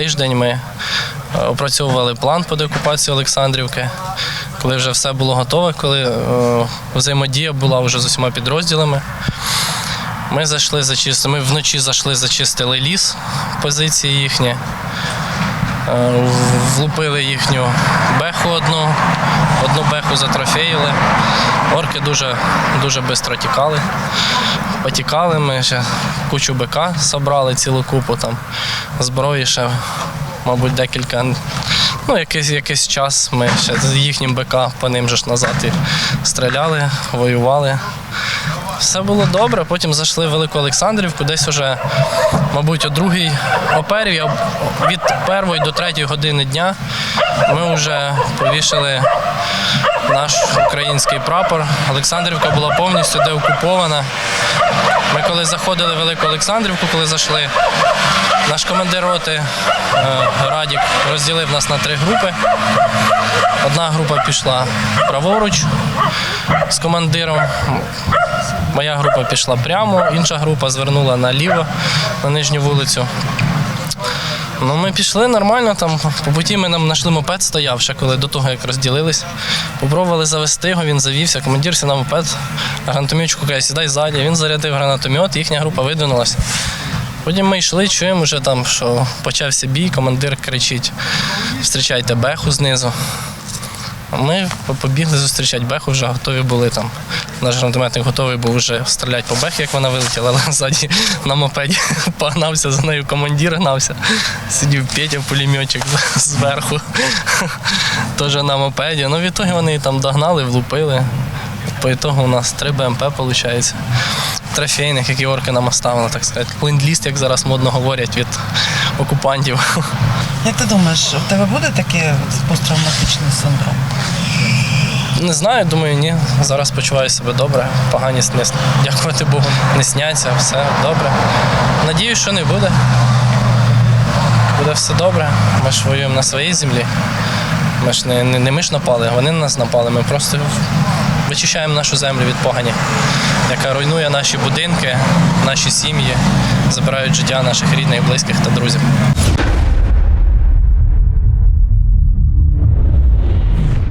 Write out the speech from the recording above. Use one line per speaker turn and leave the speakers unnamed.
тиждень ми е, опрацьовували план по деокупації Олександрівки. Коли вже все було готове, коли е, взаємодія була вже з усіма підрозділами. Ми зайшли зачистили. Ми вночі зайшли, зачистили ліс, позиції їхні. Е, Влупили їхню беху одну, одну беху затрофеїли. Орки дуже, дуже швидко тікали. Потікали, ми ще кучу БК зібрали цілу купу там. Зброї ще, мабуть, декілька. Ну, якийсь, якийсь час ми ще з їхнім БК по ним же ж назад і стріляли, воювали. Все було добре, потім зайшли в Велику Олександрівку, десь уже, мабуть, о другій оперів, я від першої до третьої години дня ми вже повішали наш український прапор. Олександрівка була повністю деокупована. Ми коли заходили в Велику Олександрівку, коли зайшли, наш командир роти е, Радік розділив нас на три групи. Одна група пішла праворуч з командиром. Моя група пішла прямо, інша група звернула наліво на нижню вулицю. Ну, ми пішли нормально, там по путі ми нам знайшли мопед стояв, ще коли до того, як розділились. Попробували завести його, він завівся. Командир сів на мопед, гранатомітчику каже, сідай ззаді. Він зарядив гранатомет, їхня група видвинулася. Потім ми йшли, чуємо вже там, що почався бій, командир кричить: зустрічайте беху знизу. Ми побігли зустрічати беху, вже готові були там. Наш гранатометник готовий був вже стріляти по бехі, як вона вилетіла, але ззаді на мопеді погнався за нею командир гнався. Сидів Петя пулеметчик зверху. Теж на мопеді. Ну, в ітогі вони там догнали, влупили. По ітогу у нас три БМП виходить. Трофейних, які орки нам оставили, так сказати. Ленд-ліст, як зараз модно говорять, від окупантів.
Як ти думаєш, у тебе буде таке посттравматичний синдром?
Не знаю, думаю, ні. Зараз почуваю себе добре. Погані сни, дякувати Богу, не сняться, все добре. Надіюсь, що не буде. Буде все добре. Ми ж воюємо на своїй землі. Ми ж не, не, не ми ж напали, вони на нас напали. Ми просто вичищаємо нашу землю від погані, яка руйнує наші будинки, наші сім'ї, забирають життя наших рідних, близьких та друзів.